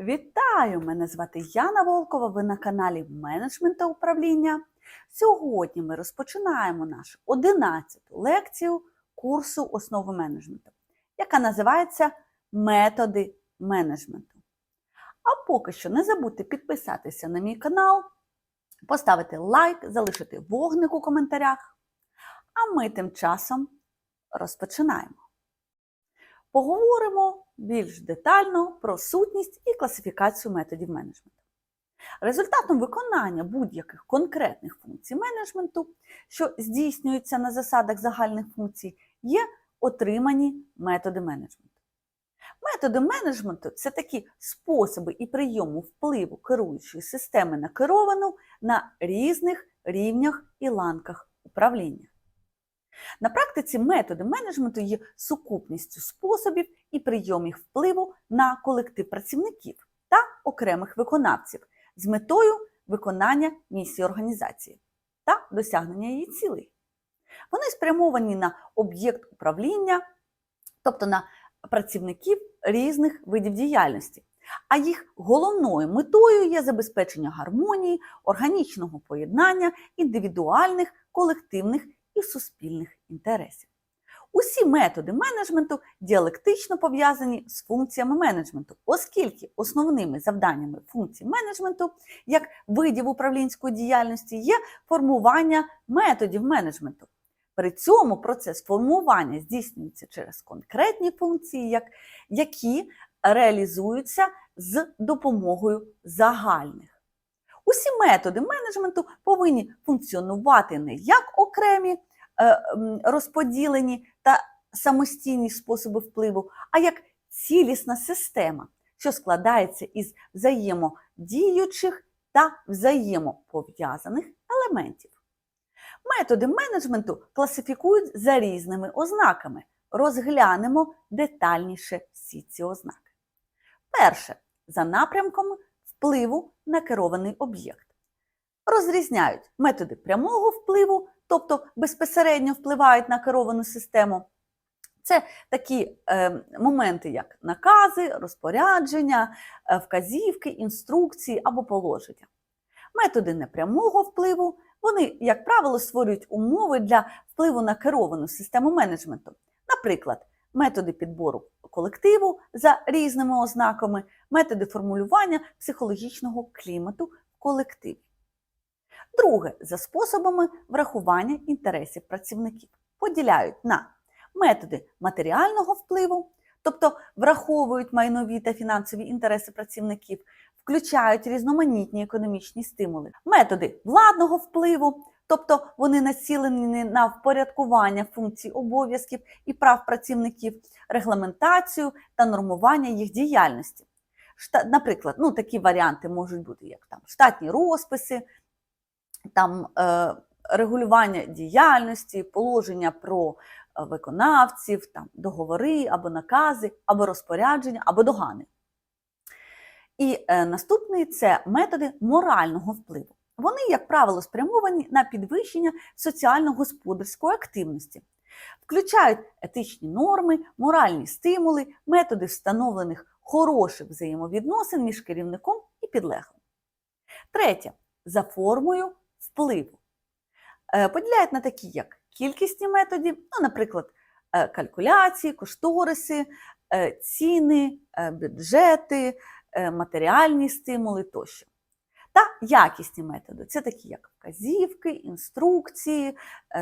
Вітаю! Мене звати Яна Волкова. Ви на каналі Менеджмент та управління. Сьогодні ми розпочинаємо нашу 11-ту лекцію курсу основи менеджменту, яка називається Методи менеджменту. А поки що не забудьте підписатися на мій канал, поставити лайк, залишити вогник у коментарях. А ми тим часом розпочинаємо. Поговоримо більш детально про сутність і класифікацію методів менеджменту. Результатом виконання будь-яких конкретних функцій менеджменту, що здійснюються на засадах загальних функцій, є отримані методи менеджменту. Методи менеджменту це такі способи і прийому впливу керуючої системи на керовану на різних рівнях і ланках управління. На практиці методи менеджменту є сукупністю способів і прийомів впливу на колектив працівників та окремих виконавців з метою виконання місії організації та досягнення її цілей. Вони спрямовані на об'єкт управління, тобто на працівників різних видів діяльності. А їх головною метою є забезпечення гармонії, органічного поєднання індивідуальних, колективних і суспільних інтересів. Усі методи менеджменту діалектично пов'язані з функціями менеджменту, оскільки основними завданнями функцій менеджменту як видів управлінської діяльності є формування методів менеджменту. При цьому процес формування здійснюється через конкретні функції, як, які реалізуються з допомогою загальних. Усі методи менеджменту повинні функціонувати не як окремі розподілені та самостійні способи впливу, а як цілісна система, що складається із взаємодіючих та взаємопов'язаних елементів. Методи менеджменту класифікують за різними ознаками. Розглянемо детальніше всі ці ознаки. Перше за напрямком впливу на керований об'єкт. Розрізняють методи прямого впливу, тобто безпосередньо впливають на керовану систему. Це такі е, моменти, як накази, розпорядження, е, вказівки, інструкції або положення. Методи непрямого впливу, вони, як правило, створюють умови для впливу на керовану систему менеджменту. Наприклад, методи підбору колективу за різними ознаками, методи формулювання психологічного клімату в колективі. Друге, за способами врахування інтересів працівників. Поділяють на методи матеріального впливу, тобто враховують майнові та фінансові інтереси працівників, включають різноманітні економічні стимули, методи владного впливу, тобто вони націлені на впорядкування функцій обов'язків і прав працівників, регламентацію та нормування їх діяльності. Наприклад, ну, такі варіанти можуть бути, як там штатні розписи, там е, регулювання діяльності, положення про е, виконавців, там, договори або накази, або розпорядження, або догани. І е, наступний це методи морального впливу. Вони, як правило, спрямовані на підвищення соціально-господарської активності, включають етичні норми, моральні стимули, методи встановлених хороших взаємовідносин між керівником і підлеглим. Третє за формою впливу. Е, поділяють на такі, як кількісні методи, ну, наприклад, е, калькуляції, кошториси, е, ціни, бюджети, матеріальні стимули тощо. Та якісні методи це такі, як вказівки, інструкції,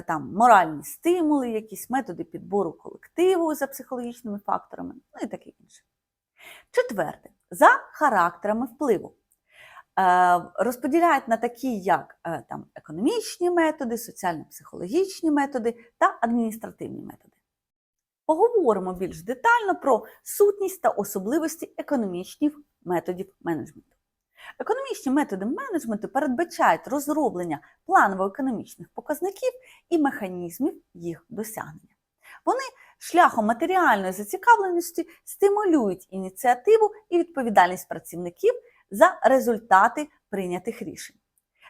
там, моральні стимули, якісь методи підбору колективу за психологічними факторами, ну і таке інше. Четверте, за характерами впливу. Розподіляють на такі, як там, економічні методи, соціально-психологічні методи та адміністративні методи. Поговоримо більш детально про сутність та особливості економічних методів менеджменту. Економічні методи менеджменту передбачають розроблення планово-економічних показників і механізмів їх досягнення. Вони шляхом матеріальної зацікавленості стимулюють ініціативу і відповідальність працівників за результати прийнятих рішень.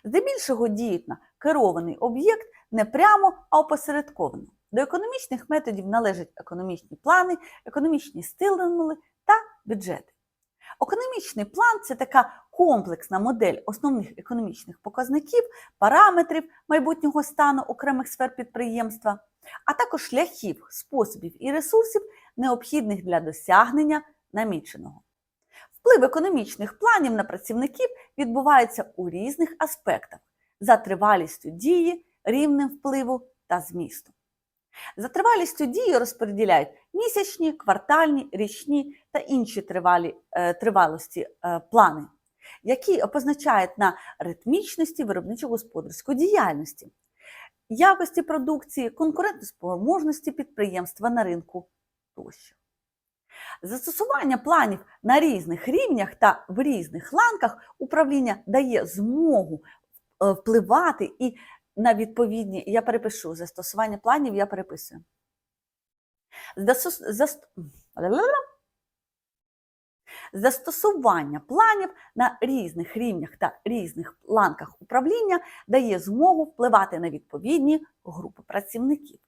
Здебільшого діють на керований об'єкт не прямо, а опосередковано. До економічних методів належать економічні плани, економічні стимули та бюджети. Економічний план це така комплексна модель основних економічних показників, параметрів майбутнього стану окремих сфер підприємства, а також шляхів, способів і ресурсів, необхідних для досягнення наміченого. Вплив економічних планів на працівників відбувається у різних аспектах за тривалістю дії, рівнем впливу та змісту. За тривалістю дії розподіляють місячні, квартальні, річні та інші тривалі, е, тривалості е, плани, які позначають на ритмічності виробничо-господарської діяльності, якості продукції, конкурентоспроможності підприємства на ринку тощо. Застосування планів на різних рівнях та в різних ланках управління дає змогу е, впливати і на відповідні, я перепишу застосування планів, я переписую. Застос- заст- Застосування планів на різних рівнях та різних ланках управління дає змогу впливати на відповідні групи працівників.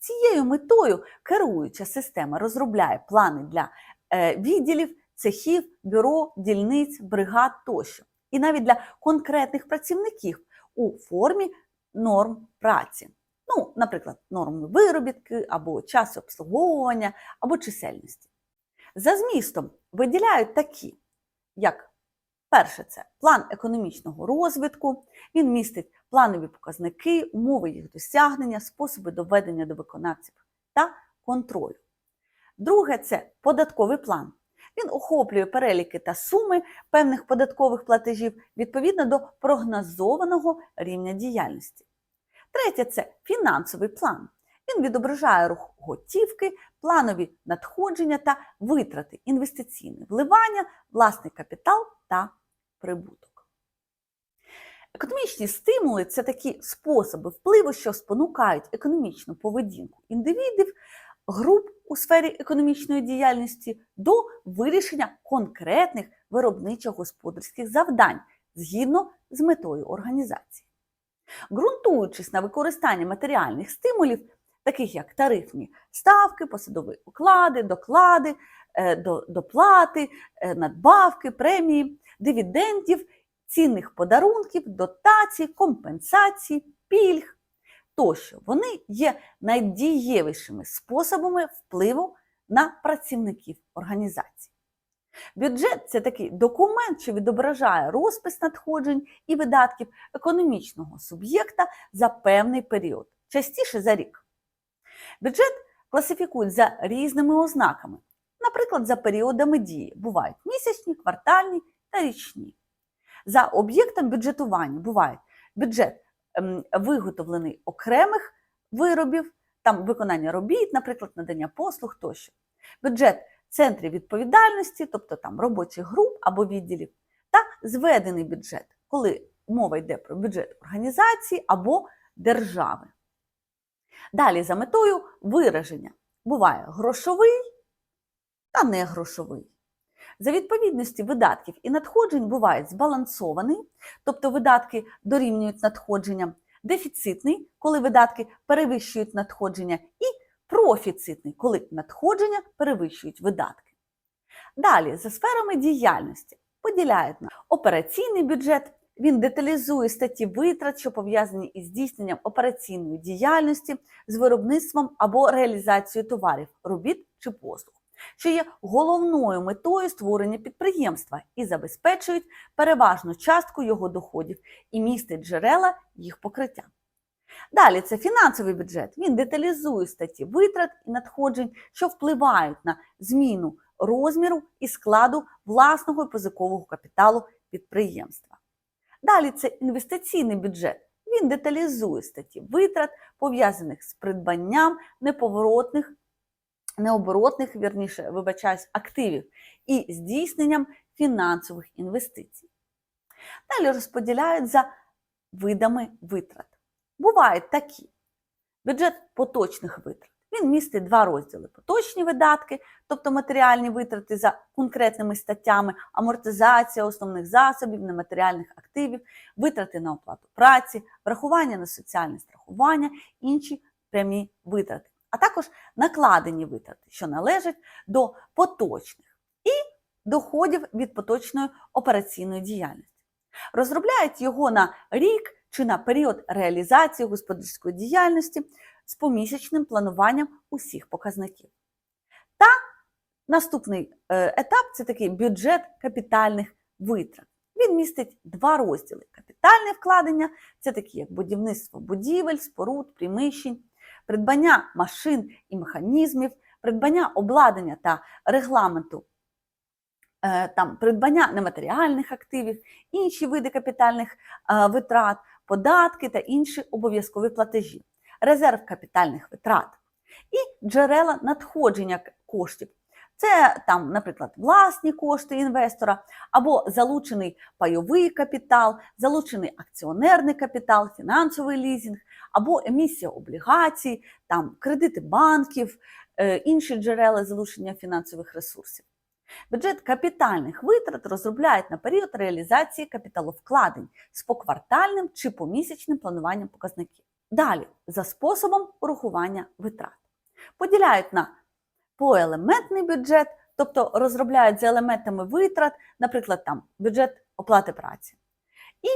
Цією метою керуюча система розробляє плани для е, відділів, цехів, бюро, дільниць, бригад тощо, і навіть для конкретних працівників у формі норм праці. Ну, наприклад, норми виробітки або час обслуговування, або чисельності. За змістом виділяють такі, як перше, це план економічного розвитку, він містить планові показники, умови їх досягнення, способи доведення до виконавців та контролю. Друге це податковий план. Він охоплює переліки та суми певних податкових платежів відповідно до прогнозованого рівня діяльності. Третє це фінансовий план. Він відображає рух готівки, планові надходження та витрати, інвестиційне вливання, власний капітал та прибуток. Економічні стимули це такі способи впливу, що спонукають економічну поведінку індивідів, груп у сфері економічної діяльності до вирішення конкретних виробничо-господарських завдань згідно з метою організації. Ґрунтуючись на використанні матеріальних стимулів, таких як тарифні ставки, посадові оклади, доклади, е, до- доплати, е, надбавки, премії, дивідендів, цінних подарунків, дотацій, компенсацій, пільг тощо, вони є найдієвішими способами впливу на працівників організації. Бюджет це такий документ, що відображає розпис надходжень і видатків економічного суб'єкта за певний період, частіше за рік. Бюджет класифікують за різними ознаками, наприклад, за періодами дії бувають місячні, квартальні та річні. За об'єктом бюджетування бувають бюджет ем, виготовлений окремих виробів, там виконання робіт, наприклад, надання послуг тощо. Бюджет центрів відповідальності, тобто там робочих груп або відділів, та зведений бюджет, коли мова йде про бюджет організації або держави. Далі за метою вираження буває грошовий та негрошовий. За відповідності видатків і надходжень буває збалансований, тобто видатки дорівнюють надходженням, дефіцитний, коли видатки перевищують надходження, і профіцитний, коли надходження перевищують видатки. Далі, за сферами діяльності поділяють на операційний бюджет. Він деталізує статті витрат, що пов'язані із здійсненням операційної діяльності з виробництвом або реалізацією товарів, робіт чи послуг, що є головною метою створення підприємства і забезпечують переважну частку його доходів і містить джерела їх покриття. Далі це фінансовий бюджет. Він деталізує статті витрат і надходжень, що впливають на зміну розміру і складу власного і позикового капіталу підприємства. Далі це інвестиційний бюджет. Він деталізує статті витрат, пов'язаних з придбанням неповоротних, необоротних, вірніше, вибачаюсь, активів і здійсненням фінансових інвестицій. Далі розподіляють за видами витрат. Бувають такі: бюджет поточних витрат. Він містить два розділи: поточні видатки, тобто матеріальні витрати за конкретними статтями, амортизація основних засобів, нематеріальних активів, витрати на оплату праці, врахування на соціальне страхування, інші прямі витрати, а також накладені витрати, що належать до поточних. І доходів від поточної операційної діяльності. Розробляють його на рік чи на період реалізації господарської діяльності з помісячним плануванням усіх показників. Та наступний е, етап це такий бюджет капітальних витрат. Він містить два розділи: капітальне вкладення це такі як будівництво будівель, споруд, приміщень, придбання машин і механізмів, придбання обладнання та регламенту, е, там, придбання нематеріальних активів, інші види капітальних е, витрат, податки та інші обов'язкові платежі, резерв капітальних витрат і джерела надходження коштів. Це там, наприклад, власні кошти інвестора, або залучений пайовий капітал, залучений акціонерний капітал, фінансовий лізинг, або емісія облігацій, там кредити банків, е, інші джерела залучення фінансових ресурсів. Бюджет капітальних витрат розробляють на період реалізації капіталовкладень з поквартальним чи помісячним плануванням показників. Далі, за способом урахування витрат. Поділяють на поелементний бюджет, тобто розробляють за елементами витрат, наприклад, там бюджет оплати праці, і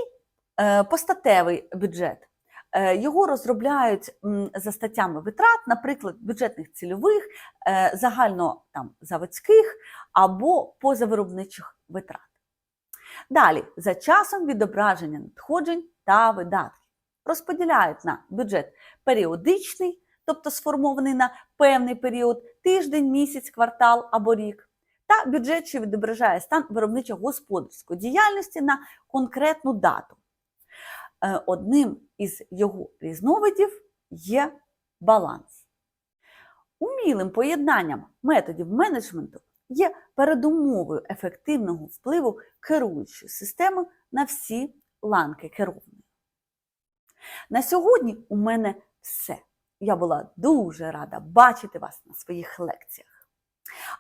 е, постатевий бюджет. Е, Його розробляють за статтями витрат, наприклад, бюджетних цільових, е, загально там заводських або позавиробничих витрат. Далі, за часом відображення надходжень та видатків. Розподіляють на бюджет періодичний, тобто сформований на певний період, тиждень, місяць, квартал або рік, та бюджет, що відображає стан виробничо-господарської діяльності на конкретну дату. Е, Одним із його різновидів є баланс. Умілим поєднанням методів менеджменту є передумовою ефективного впливу керуючої системи на всі ланки керування. На сьогодні у мене все. Я була дуже рада бачити вас на своїх лекціях.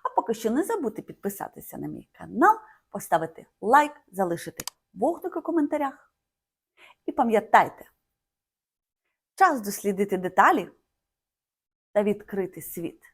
А поки що не забудьте підписатися на мій канал, поставити лайк, залишити вогник у коментарях. І пам'ятайте, час дослідити деталі та відкрити світ.